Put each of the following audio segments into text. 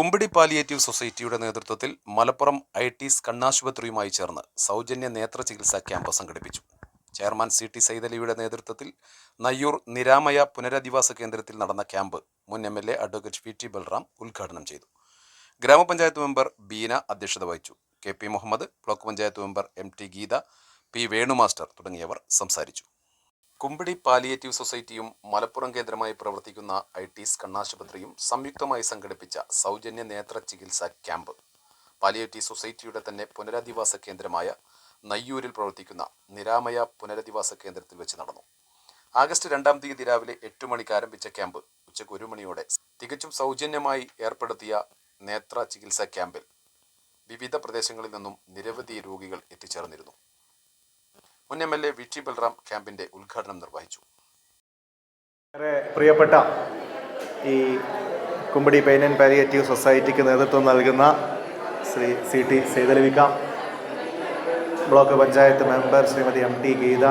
Kumbidi palliative സൊസൈറ്റിയുടെ നേതൃത്വത്തിൽ Malappuram I T കണ്ണാശുപത്രിയുമായി ചേർന്ന് സൗജന്യ നേത്ര ചികിത്സാ ക്യാമ്പ് സംഘടിപ്പിച്ചു. ചെയർമാൻ സി ടി സൈതലിയുടെ നേതൃത്വത്തിൽ നയ്യൂർ നിരാമയ പുനരധിവാസ കേന്ദ്രത്തിൽ നടന്ന ക്യാമ്പ് മുൻ M L A advocate P T Balram ഉദ്ഘാടനം ചെയ്തു. ഗ്രാമപഞ്ചായത്ത് മെമ്പർ ബീന അധ്യക്ഷത വഹിച്ചു. K P Muhammad block panchayat member M T Geetha P Venu master തുടങ്ങിയവർ സംസാരിച്ചു. കുമ്പിടി പാലിയേറ്റീവ് സൊസൈറ്റിയും മലപ്പുറം കേന്ദ്രമായി പ്രവർത്തിക്കുന്ന ഐ ടീസ് കണ്ണാശുപത്രിയും സംയുക്തമായി സംഘടിപ്പിച്ച സൗജന്യ നേത്ര ചികിത്സാ ക്യാമ്പ്. പാലിയേറ്റീവ് സൊസൈറ്റിയുടെ തന്നെ പുനരധിവാസ കേന്ദ്രമായ നയ്യൂരിൽ പ്രവർത്തിക്കുന്ന നിരാമയ പുനരധിവാസ കേന്ദ്രത്തിൽ വെച്ച് നടന്നു. ആഗസ്റ്റ് രണ്ടാം തീയതി രാവിലെ എട്ട് മണിക്ക് ആരംഭിച്ച ക്യാമ്പ് ഉച്ചയ്ക്ക് ഒരു മണിയോടെ തികച്ചും സൗജന്യമായി ഏർപ്പെടുത്തിയ നേത്ര ചികിത്സാ ക്യാമ്പിൽ വിവിധ പ്രദേശങ്ങളിൽ നിന്നും നിരവധി രോഗികൾ എത്തിച്ചേർന്നിരുന്നു. മുൻ M L A V T Balram ക്യാമ്പിന്റെ ഉദ്ഘാടനം നിർവഹിച്ചു. ഏറെ പ്രിയപ്പെട്ട ഈ കുമ്പടി പെയിൻ ആൻഡ് പാലിയേറ്റീവ് സൊസൈറ്റിക്ക് നേതൃത്വം നൽകുന്ന Shri C T സേതലവിക്ക block panchayat member Shrimati M T Geetha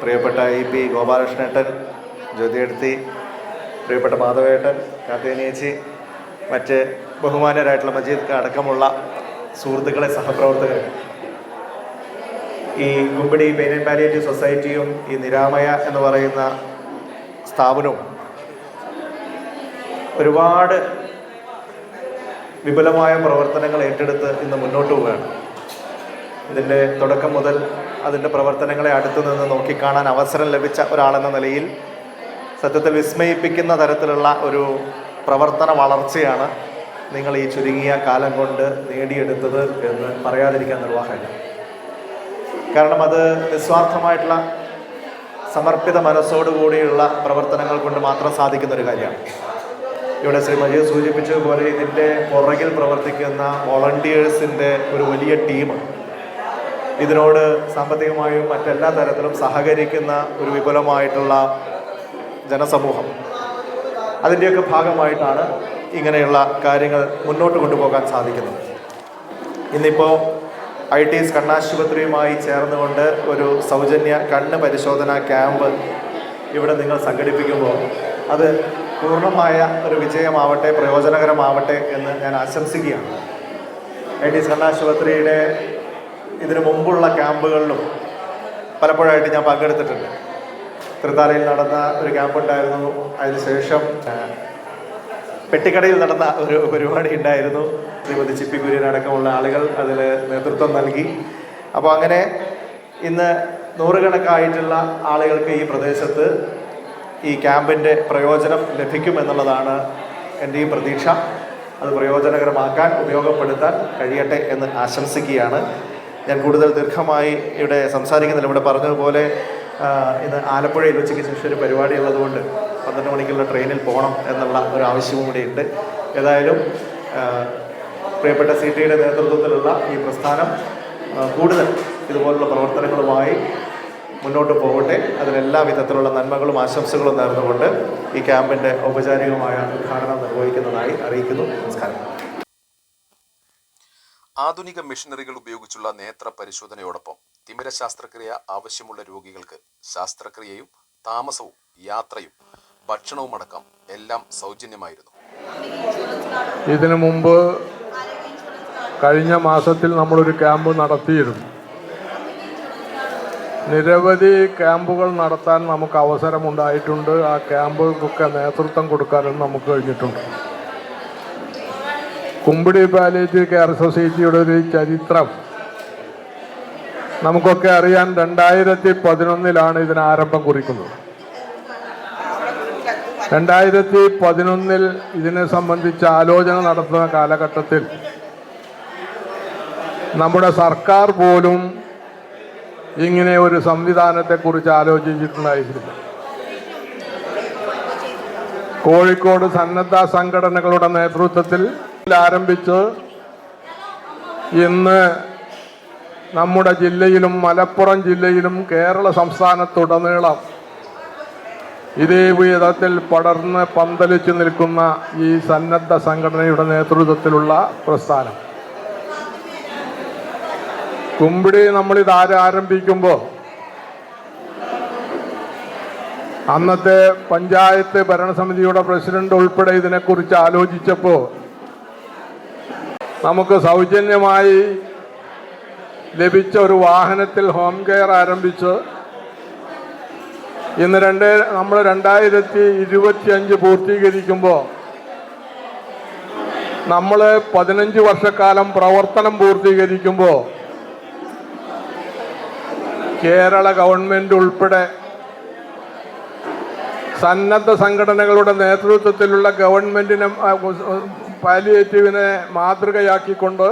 പ്രിയപ്പെട്ട ഇ പി ഗോപാലകൃഷ്ണേട്ടൻ ജ്യോതിയെടുത്തി പ്രിയപ്പെട്ട മാധവേട്ടൻ കാത്തേനിയേച്ചി മറ്റ് ബഹുമാനരായിട്ടുള്ള മജീദ് അടക്കമുള്ള സുഹൃത്തുക്കളെ സഹപ്രവർത്തകർ ഈ കുമ്പിടി പെയിൻ ആൻഡ് പാലിയേറ്റീവ് സൊസൈറ്റിയും ഈ നിരാമയ എന്ന് പറയുന്ന സ്ഥാപനവും ഒരുപാട് വിപുലമായ പ്രവർത്തനങ്ങൾ ഏറ്റെടുത്ത് ഇന്ന് മുന്നോട്ട് പോവുകയാണ്. ഇതിന്റെ തുടക്കം മുതൽ അതിന്റെ പ്രവർത്തനങ്ങളെ അടുത്തു നിന്ന് നോക്കിക്കാണാൻ അവസരം ലഭിച്ച ഒരാളെന്ന നിലയിൽ സത്യത്തിൽ വിസ്മയിപ്പിക്കുന്ന തരത്തിലുള്ള ഒരു പ്രവർത്തന വളർച്ചയാണ് നിങ്ങൾ ഈ ചുരുങ്ങിയ കാലം കൊണ്ട് നേടിയെടുത്തത് എന്ന് പറയാതിരിക്കാൻ നിർവാഹമില്ല. കാരണം അത് നിസ്വാർത്ഥമായിട്ടുള്ള സമർപ്പിത മനസ്സോടുകൂടിയുള്ള പ്രവർത്തനങ്ങൾ കൊണ്ട് മാത്രം സാധിക്കുന്ന ഒരു കാര്യമാണ്. ഇവിടെ ശ്രീ മജീദ് സൂചിപ്പിച്ചതുപോലെ ഇതിന്റെ പുറകിൽ പ്രവർത്തിക്കുന്ന വോളണ്ടിയേഴ്സിന്റെ ഒരു വലിയ ടീം ഇതിനോട് സാമ്പത്തികമായും മറ്റെല്ലാ തരത്തിലും സഹകരിക്കുന്ന ഒരു വിപുലമായിട്ടുള്ള ജനസമൂഹം. അതിന്റെയൊക്കെ ഭാഗമായിട്ടാണ് ഇങ്ങനെയുള്ള കാര്യങ്ങൾ മുന്നോട്ട് കൊണ്ടുപോകാൻ സാധിക്കുന്നത്. ഇന്നിപ്പോൾ ഐ ടി എസ് കണ്ണാശുപത്രിയുമായി ചേർന്നുകൊണ്ട് ഒരു സൗജന്യ കണ്ണ് പരിശോധന ക്യാമ്പ് ഇവിടെ നിങ്ങൾ സംഘടിപ്പിക്കുമ്പോൾ അത് പൂർണമായ ഒരു വിജയമാവട്ടെ പ്രയോജനകരമാവട്ടെ എന്ന് ഞാൻ ആശംസിക്കുകയാണ്. ഐ ടി എസ് കണ്ണാശുപത്രിയുടെ ഇതിനു മുമ്പുള്ള ക്യാമ്പുകളിലും പലപ്പോഴായിട്ട് ഞാൻ പങ്കെടുത്തിട്ടുണ്ട്. തൃത്താലയിൽ നടന്ന ഒരു ക്യാമ്പ് ഉണ്ടായിരുന്നു അതിനുശേഷം പെട്ടിക്കടയിൽ നടന്ന ഒരു പരിപാടി ഉണ്ടായിരുന്നു. ശ്രീമതി ചിപ്പി കുര്യൻ അടക്കമുള്ള ആളുകൾ അതിൽ നേതൃത്വം നൽകി. അപ്പോൾ അങ്ങനെ ഇന്ന് നൂറുകണക്കായിട്ടുള്ള ആളുകൾക്ക് ഈ പ്രദേശത്ത് ഈ ക്യാമ്പിന്റെ പ്രയോജനം ലഭിക്കുമെന്നുള്ളതാണ് എന്റെയും പ്രതീക്ഷ. അത് പ്രയോജനകരമാക്കാൻ ഉപയോഗപ്പെടുത്താൻ കഴിയട്ടെ എന്ന് ആശംസിക്കുകയാണ്. ഞാൻ കൂടുതൽ ദീർഘമായി ഇവിടെ സംസാരിക്കുന്നില്ല. ഇവിടെ പറഞ്ഞതുപോലെ ഇന്ന് ആലപ്പുഴയിൽ ഉച്ചയ്ക്ക് ശേഷം ഒരു പരിപാടി ഉള്ളതുകൊണ്ട് പന്ത്രണ്ട് മണിക്കുള്ള ട്രെയിനിൽ പോകണം എന്നുള്ള ഒരു ആവശ്യവും കൂടിയുണ്ട് ഏതായാലും ആ, പ്രിയപ്പെട്ട സി ടിയുടെ നേതൃത്വത്തിലുള്ള ഈ പ്രസ്ഥാനം കൂടുതൽ ഇതുപോലുള്ള പ്രവർത്തനങ്ങളുമായി മുന്നോട്ട് പോകട്ടെ. അതിനെല്ലാ വിധത്തിലുള്ള നന്മകളും ആശംസകളും നേർന്നുകൊണ്ട് ഈ ക്യാമ്പിന്റെ ഔപചാരികമായ ഉദ്ഘാടനം നിർവഹിക്കുന്നതായി അറിയിക്കുന്നു. നമസ്കാരം. ആധുനിക മെഷീനറികൾ ഉപയോഗിച്ചുള്ള നേത്ര പരിശോധനയോടൊപ്പം തിമിര ശസ്ത്രക്രിയ ആവശ്യമുള്ള രോഗികൾക്ക് ശാസ്ത്രക്രിയയും താമസവും യാത്രയും ഭക്ഷണവും അടക്കം എല്ലാം സൗജന്യമായിരുന്നു. ഇതിനു മുമ്പ് കഴിഞ്ഞ മാസത്തിൽ നമ്മളൊരു ക്യാമ്പ് നടത്തിയിരുന്നു. നിരവധി ക്യാമ്പുകൾ നടത്താൻ നമുക്ക് അവസരമുണ്ടായിട്ടുണ്ട്. ആ ക്യാമ്പുകൾക്ക് നേതൃത്വം കൊടുക്കാനും നമുക്ക് കഴിഞ്ഞിട്ടുണ്ട്. കുമ്പിടി പാലിയേറ്റീവ് കെയർ സൊസൈറ്റിയുടെ ഒരു ചരിത്രം നമുക്കൊക്കെ അറിയാൻ രണ്ടായിരത്തി പതിനൊന്നിലാണ് ഇതിന് ആരംഭം കുറിക്കുന്നത്. രണ്ടായിരത്തി പതിനൊന്നിൽ ഇതിനെ സംബന്ധിച്ച് ആലോചന നടത്തുന്ന കാലഘട്ടത്തിൽ നമ്മുടെ സർക്കാർ പോലും ഇങ്ങനെ ഒരു സംവിധാനത്തെക്കുറിച്ച് ആലോചിച്ചിട്ടുണ്ടായിരുന്നു കോഴിക്കോട് സന്നദ്ധ സംഘടനകളുടെ നേതൃത്വത്തിൽ ആരംഭിച്ച് ഇന്ന് നമ്മുടെ ജില്ലയിലും മലപ്പുറം ജില്ലയിലും കേരള സംസ്ഥാനത്തുടനീളം ഇതേ വിധത്തിൽ പടർന്ന് പന്തലിച്ചു നിൽക്കുന്ന ഈ സന്നദ്ധ സംഘടനയുടെ നേതൃത്വത്തിലുള്ള പ്രസ്ഥാനം. കുമ്പിടി നമ്മളിത് ആര് ആരംഭിക്കുമ്പോൾ അന്നത്തെ പഞ്ചായത്ത് ഭരണസമിതിയുടെ പ്രസിഡന്റ് ഉൾപ്പെടെ ഇതിനെക്കുറിച്ച് ആലോചിച്ചപ്പോൾ നമുക്ക് സൗജന്യമായി ലഭിച്ച ഒരു വാഹനത്തിൽ ഹോം കെയർ ആരംഭിച്ച് ഇന്ന് രണ്ട് നമ്മൾ രണ്ടായിരത്തി ഇരുപത്തി അഞ്ച് പൂർത്തീകരിക്കുമ്പോൾ നമ്മൾ പതിനഞ്ച് വർഷക്കാലം പ്രവർത്തനം പൂർത്തീകരിക്കുമ്പോൾ കേരള ഗവൺമെന്റ് ഉൾപ്പെടെ സന്നദ്ധ സംഘടനകളുടെ നേതൃത്വത്തിലുള്ള ഗവൺമെന്റിനെ പാലിയേറ്റീവിനെ മാതൃകയാക്കിക്കൊണ്ട്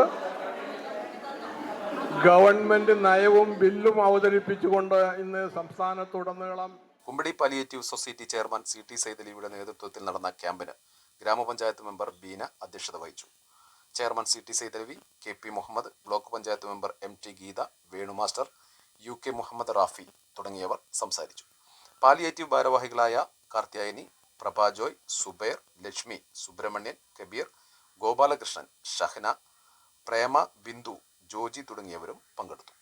ഗവൺമെന്റ് നയവും ബില്ലും അവതരിപ്പിച്ചുകൊണ്ട് ഇന്ന് സംസ്ഥാനത്തുടനീളം Kumbidi palliative society chairman C T സൈതലിയുടെ നേതൃത്വത്തിൽ നടന്ന ക്യാമ്പിന് ഗ്രാമപഞ്ചായത്ത് മെമ്പർ ബീന അധ്യക്ഷത വഹിച്ചു. Chairman C T Saithalavi K P Muhammad block panchayat member M T Geetha Venu master U K Muhammad Rafi തുടങ്ങിയവർ സംസാരിച്ചു. പാലിയേറ്റീവ് ഭാരവാഹികളായ കാർത്യായനി പ്രഭാജോയ് സുബൈർ ലക്ഷ്മി സുബ്രഹ്മണ്യൻ കബീർ ഗോപാലകൃഷ്ണൻ ഷഹ്ന പ്രേമ ബിന്ദു ജോജി തുടങ്ങിയവരും പങ്കെടുത്തു.